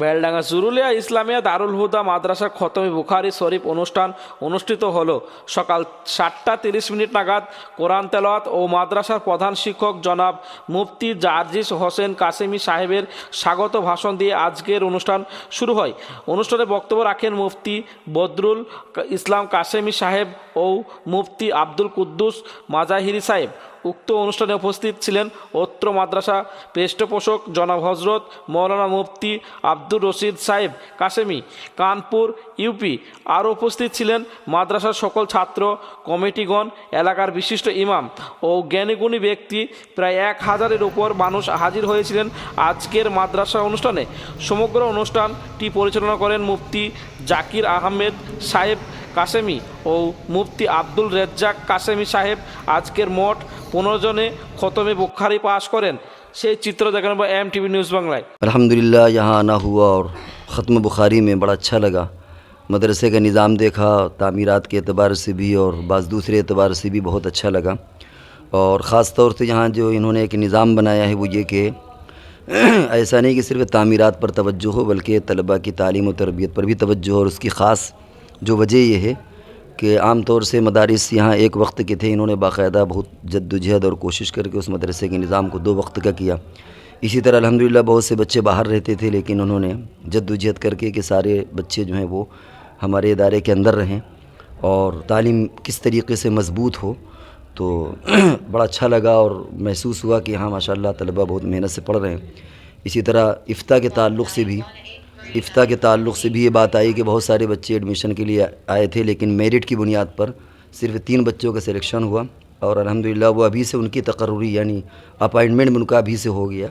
বেলডাঙ্গা জুরুলিয়া ইসলামিয়া দারুল হুদা মাদ্রাসা খতমে বুখারি শরীফ অনুষ্ঠান অনুষ্ঠিত হলো। সকাল সাতটা তিরিশ মিনিট নাগাদ কোরআন তেলাওয়াত ও মাদ্রাসার প্রধান শিক্ষক জনাব মুফতি জার্জিস হোসেন কাসেমি সাহেবের স্বাগত ভাষণ দিয়ে আজকের অনুষ্ঠান শুরু হয়। অনুষ্ঠানে বক্তব্য রাখেন মুফতি বদরুল ইসলাম কাসেমি সাহেব ও মুফতি আব্দুল কুদ্দুস মাজাহিরি সাহেব। উক্ত অনুষ্ঠানে উপস্থিত ছিলেন অত্র মাদ্রাসা পৃষ্ঠপোষক জনাব হজরত মৌলানা মুফতি আব্দুর রশিদ সাহেব কাশেমি, কানপুর, ইউপি। আরও উপস্থিত ছিলেন মাদ্রাসার সকল ছাত্র, কমিটিগণ, এলাকার বিশিষ্ট ইমাম ও জ্ঞানীগুণী ব্যক্তি। প্রায় এক হাজারের উপর মানুষ হাজির হয়েছিলেন আজকের মাদ্রাসা অনুষ্ঠানে। সমগ্র অনুষ্ঠানটি পরিচালনা করেন মুফতি জাকির আহমেদ সাহেব কাসেমি ও মুফতি আব্দুল রেজ্জাক কাসেমি সাহেব আজকের মোট পনেরো জনে খতমে বুখারি পাশ করেন। সেই চিত্র দেখেন এম টিভি নিউজ বাংলায় আলহামদুলিল্লাহ ইহা الحمد للہ یہاں آنا ہوا اور ختم بخاری میں بڑا اچھا لگا مدرسے کا نظام دیکھا تعمیرات کے اعتبار سے بھی اور بعض دوسرے اعتبار سے بھی بہت اچھا لگا اور خاص طور سے یہاں جو انہوں نے ایک نظام بنایا ہے وہ یہ کہ ایسا نہیں کہ صرف تعمیرات پر توجہ ہو، بلکہ طلبہ کی تعلیم و تربیت پر بھی توجہ ہو اور اس کی خاص جو وجہ یہ ہے کہ عام طور سے مدارس یہاں ایک وقت کے تھے، انہوں نے باقاعدہ بہت جد و جہد اور کوشش کر کے اس مدرسے کے نظام کو دو وقت کا کیا۔ اسی طرح الحمدللہ بہت سے بچے باہر رہتے تھے، لیکن انہوں نے جد و جہد کر کے کہ سارے بچے جو ہیں وہ ہمارے ادارے کے اندر رہیں اور تعلیم کس طریقے سے مضبوط ہو۔ تو بڑا اچھا لگا اور محسوس ہوا کہ ہاں ماشاء اللہ بہت محنت سے پڑھ رہے ہیں۔ اسی طرح افتا کے تعلق سے بھی افتا کے تعلق سے بھی یہ بات آئی کہ بہت سارے بچے ایڈمیشن کے لیے آئے تھے لیکن میرٹ کی بنیاد پر صرف تین بچوں کا سلیکشن ہوا اور الحمدللہ وہ ابھی سے ان کی تقرری یعنی اپائنٹمنٹ ان کا ابھی سے ہو گیا۔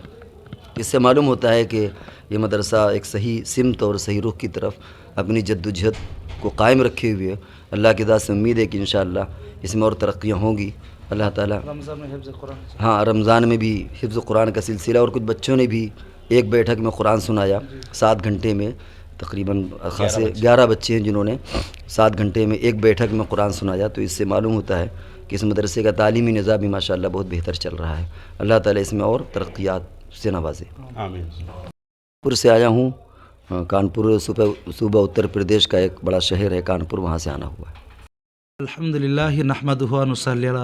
اس سے معلوم ہوتا ہے کہ یہ مدرسہ ایک صحیح سمت اور صحیح رخ کی طرف اپنی جد و جہد کو قائم رکھے ہوئے اللہ کے ذات سے امید ہے کہ انشاءاللہ اس میں اور ترقیاں ہوں گی۔ اللہ تعالیٰ رمضان میں حفظ قرآن۔ ہاں رمضان میں بھی حفظ قرآن کا سلسلہ اور کچھ بچوں نے بھی ایک بیٹھک میں قرآن سنایا سات گھنٹے میں تقریباً خاصے گیارہ بچے ہیں جنہوں نے سات گھنٹے میں ایک بیٹھک میں قرآن سنایا تو اس سے معلوم ہوتا ہے کہ اس مدرسے کا تعلیمی نظام بھی ماشاء اللہ بہت بہتر چل رہا ہے۔ اللہ تعالیٰ اس میں اور ترقیات سے نوازے۔ پور سے آیا ہوں۔ کانپور صوبہ صوبہ اتر پردیش کا ایک بڑا شہر ہے کانپور وہاں سے آنا ہوا ہے۔ الحمد للہ نحمد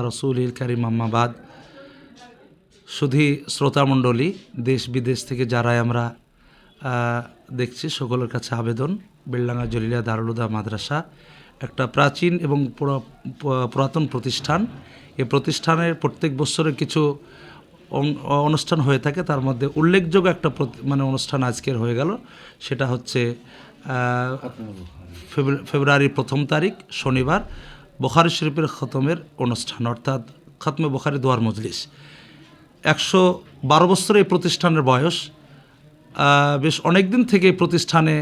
رسول کریم بعد۔ শুধু শ্রোতামণ্ডলী দেশ বিদেশ থেকে যারাই আমরা দেখছি সকলের কাছে আবেদন। বেলডাঙ্গা জলিলা দারুলুদা মাদ্রাসা একটা প্রাচীন এবং পুরাতন প্রতিষ্ঠান। এ প্রতিষ্ঠানের প্রত্যেক বছরে কিছু অনুষ্ঠান হয়ে থাকে। তার মধ্যে উল্লেখযোগ্য একটা মানে অনুষ্ঠান আজকের হয়ে গেল। সেটা হচ্ছে আহ, ফেব্রু- ফেব্রুয়ারির প্রথম তারিখ শনিবার বখারি শরীফের খতমের অনুষ্ঠান। অর্থাৎ খতমে বখারি দোয়ার মজলিস। একশো বারো বছর এই প্রতিষ্ঠানের বয়স বেশ অনেক দিন থেকে প্রতিষ্ঠানে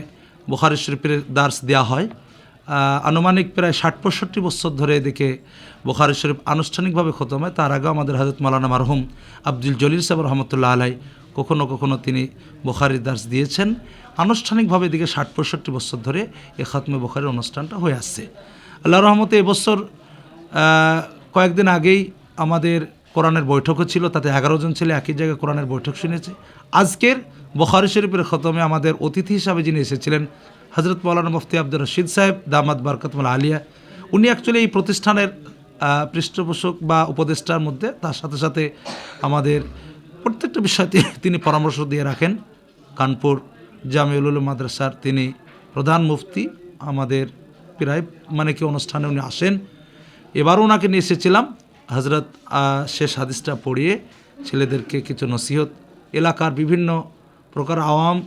বুখারি শরীফের দার্স দেওয়া হয়। আনুমানিক প্রায় ষাট পঁয়ষট্টি বছর ধরে এদিকে বুখারি শরীফ আনুষ্ঠানিকভাবে খতম হয়। তার আগে আমাদের হাজরত মালানা মারহুম আব্দুল জলিল সাহেব রহমতুল্লাহ আলাই কখনো কখনো তিনি বুখারির দার্স দিয়েছেন। আনুষ্ঠানিকভাবে এদিকে ষাট পঁয়ষট্টি বছর ধরে এ খতমে বুখারির অনুষ্ঠানটা হয়ে আসছে। আল্লাহ রহমতে এবছর কয়েকদিন আগেই আমাদের কোরআনের বৈঠকও ছিল, তাতে এগারো জন ছেলে একই জায়গায় কোরআনের বৈঠক শুনেছে। আজকের বখারি শরীফের খতমে আমাদের অতিথি হিসাবে যিনি এসেছিলেন হজরত মৌলানা মুফতি আব্দুর রশিদ সাহেব দামাদ বারকাতমুল আলিয়া, উনি অ্যাকচুয়ালি এই প্রতিষ্ঠানের পৃষ্ঠপোষক বা উপদেষ্টার মধ্যে, তার সাথে সাথে আমাদের প্রত্যেকটা বিষয়তে তিনি পরামর্শ দিয়ে রাখেন। কানপুর জামিউল মাদ্রাসার তিনি প্রধান মুফতি, আমাদের প্রায় মানে কি অনুষ্ঠানে উনি আসেন। এবারও ওনাকে নিয়ে এসেছিলাম। হজরত শেষ হাদিসটা পড়িয়ে ছেলেদেরকে কিছু নসিহত, এলাকার বিভিন্ন প্রকার আওয়াম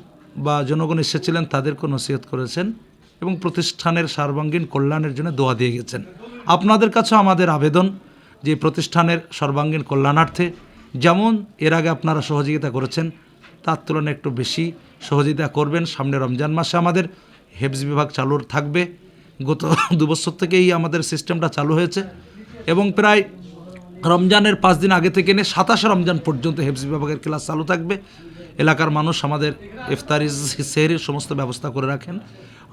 বা জনগণ এসেছিলেন, তাদেরকেও নসিহত করেছেন এবং প্রতিষ্ঠানের সর্বাঙ্গীন কল্যাণের জন্য দোয়া দিয়ে গেছেন। আপনাদের কাছেও আমাদের আবেদন যে প্রতিষ্ঠানের সর্বাঙ্গীন কল্যাণার্থে যেমন এর আগে আপনারা সহযোগিতা করেছেন, তার তুলনায় একটু বেশি সহযোগিতা করবেন। সামনে রমজান মাসে আমাদের হেফজ বিভাগ চালু থাকবে। গত দুবছর থেকেই আমাদের সিস্টেমটা চালু হয়েছে এবং প্রায় রমজানের পাঁচ দিন আগে থেকে নিয়ে সাতাশে রমজান পর্যন্ত হেফজ বিভাগের ক্লাস চালু থাকবে। এলাকার মানুষ আমাদের ইফতারি সেহরির সমস্ত ব্যবস্থা করে রাখেন।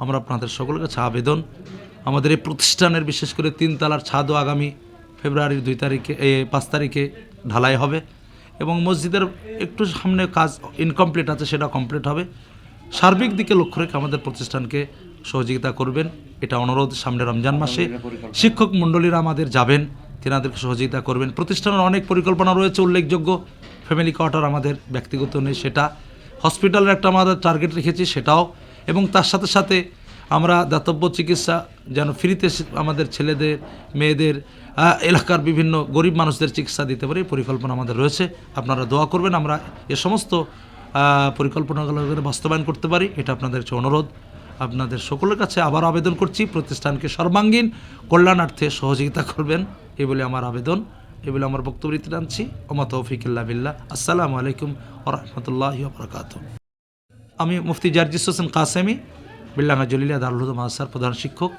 আমরা আপনাদের সকলের কাছে আবেদন। আমাদের এই প্রতিষ্ঠানের বিশেষ করে তিন তালার ছাদও আগামী ফেব্রুয়ারির দুই তারিখে পাঁচ তারিখে ঢালাই হবে এবং মসজিদের একটু সামনে কাজ ইনকমপ্লিট আছে, সেটা কমপ্লিট হবে। সার্বিক দিকে লক্ষ্য রেখে আমাদের প্রতিষ্ঠানকে সহযোগিতা করবেন। এটা অনুরোধ সামনে রমজান মাসে। শিক্ষক মণ্ডলীরা আমাদের যাবেন। তেনাদেরকে সহযোগিতা করবেন। প্রতিষ্ঠানের অনেক পরিকল্পনা রয়েছে, উল্লেখযোগ্য। ফ্যামিলি কোয়ার্টার আমাদের ব্যক্তিগত নেই, সেটা হসপিটালের একটা আমাদের টার্গেট রেখেছি, সেটাও। এবং তার সাথে সাথে আমরা দাতব্য চিকিৎসা যেন ফ্রিতে আমাদের ছেলেদের, মেয়েদের এলাকার বিভিন্ন গরিব মানুষদের চিকিৎসা দিতে পারি পরিকল্পনা আমাদের রয়েছে। আপনারা দোয়া করবেন, আমরা এ সমস্ত পরিকল্পনাগুলো বাস্তবায়ন করতে পারি, এটা আপনাদের অনুরোধ। আপনাদের সকলের কাছে আবার আবেদন করছি, প্রতিষ্ঠানকে সর্বাঙ্গীন, কল্যাণার্থে সহযোগিতা করবেন। এই বলে আমার আবেদন, এই বলে আমার বক্তব্য টানছি। ওমা তৌফিকুল্লা বিল্লাহ। আসসালামু আলাইকুম ওরহমতুল্লাহ বরকাত আমি মুফতি জার্জিস হোসেন কাসেমি, বিল্লাঙ্গা জলিলিয়া দারুল মাসার প্রধান শিক্ষক।